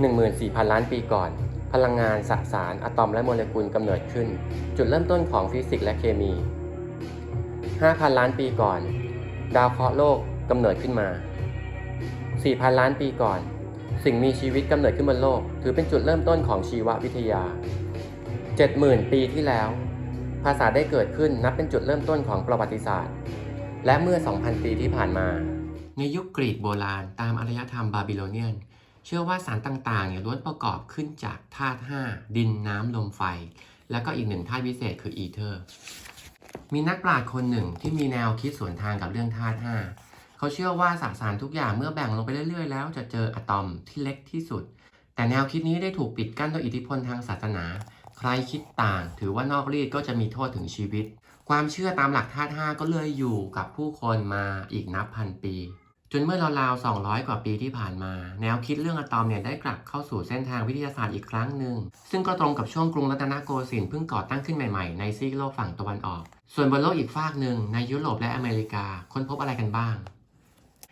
14,000 ล้านปีก่อน พลังงานสสารอะตอมและโมเลกุลกำเนิดขึ้น จุดเริ่มต้นของฟิสิกส์และเคมี 5,000 ล้านปีก่อน ดาวเคราะห์โลกกำเนิดขึ้นมา 4,000 ล้านปีก่อน สิ่งมีชีวิตกำเนิดขึ้นบนโลก ถือเป็นจุดเริ่มต้นของชีววิทยา 70,000 ปีที่แล้ว ภาษาได้เกิดขึ้นนับเป็นจุดเริ่มต้นของประวัติศาสตร์ และเมื่อ 2,000 ปีที่ผ่านมา ในยุคกรีกโบราณตามอารยธรรมบาบิโลเนียน เชื่อว่าสารต่างๆเนี่ยล้วนประกอบขึ้นจากธาตุ5ดินน้ำลมไฟ แล้วก็อีกหนึ่งธาตุพิเศษคืออีเทอร์ มีนักปราชญ์คนหนึ่งที่มีแนวคิดสวนทางกับเรื่องธาตุ5เขาเชื่อว่าสสารทุกอย่างเมื่อแบ่งลงไปเรื่อยๆ แล้วจะเจออะตอมที่เล็กที่สุด แต่แนวคิดนี้ได้ถูกปิดกั้นด้วยอิทธิพลทางศาสนา ใครคิดต่าง ถือว่านอกรีดก็จะมีโทษถึงชีวิต ความเชื่อตามหลักธาตุ5ก็เลยอยู่กับผู้คนมาอีกนับพันปี จนเมื่อราวๆ 200 กว่าปีที่ผ่านมา แนวคิดเรื่องอะตอมเนี่ยได้กลับเข้าสู่เส้นทางวิทยาศาสตร์อีกครั้งหนึ่ง ซึ่งก็ตรงกับช่วงกรุงรัตนโกสินทร์เพิ่งก่อตั้งขึ้นใหม่ๆ ในซีกโลกฝั่งตะวันออก ส่วนบนโลกอีกฟากหนึ่งในยุโรปและอเมริกา ค้นพบอะไรกันบ้าง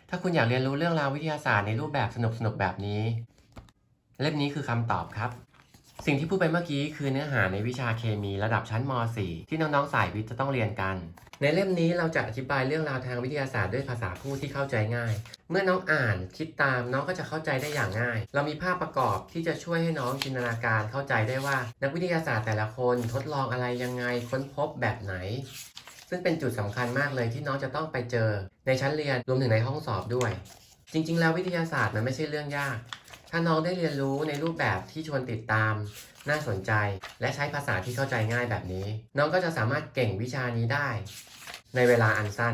ถ้าคุณอยากเรียนรู้เรื่องราววิทยาศาสตร์ในรูปแบบสนุกๆแบบนี้ เล่มนี้คือคำตอบครับ สิ่งที่พูดไปเมื่อกี้คือเนื้อหาในวิชาเคมีระดับชั้นม .4 ที่น้องๆสายวิทย์จะต้องเรียนกัน ในเล่มนี้เราจะอธิบายเรื่องราวทางวิทยาศาสตร์ด้วยภาษาพูดที่เข้าใจง่าย เมื่อน้องอ่านคิดตามน้องก็จะเข้าใจได้อย่างง่าย เรามีภาพประกอบที่จะช่วยให้น้องจินตนาการเข้าใจได้ว่า นักวิทยาศาสตร์แต่ละคนทดลองอะไรยังไงค้นพบแบบไหน ซึ่งเป็นจุดสำคัญมากเลยที่น้องจะต้องไปเจอ ในชั้นเรียนรวมถึงในห้องสอบด้วย จริง ๆ แล้ววิทยาศาสตร์มันไม่ใช่เรื่องยาก ถ้าน้องได้เรียนรู้ในรูปแบบที่ชวนติดตาม น่าสนใจ และใช้ภาษาที่เข้าใจง่ายแบบนี้ น้องก็จะสามารถเก่งวิชานี้ได้ ในเวลาอันสั้น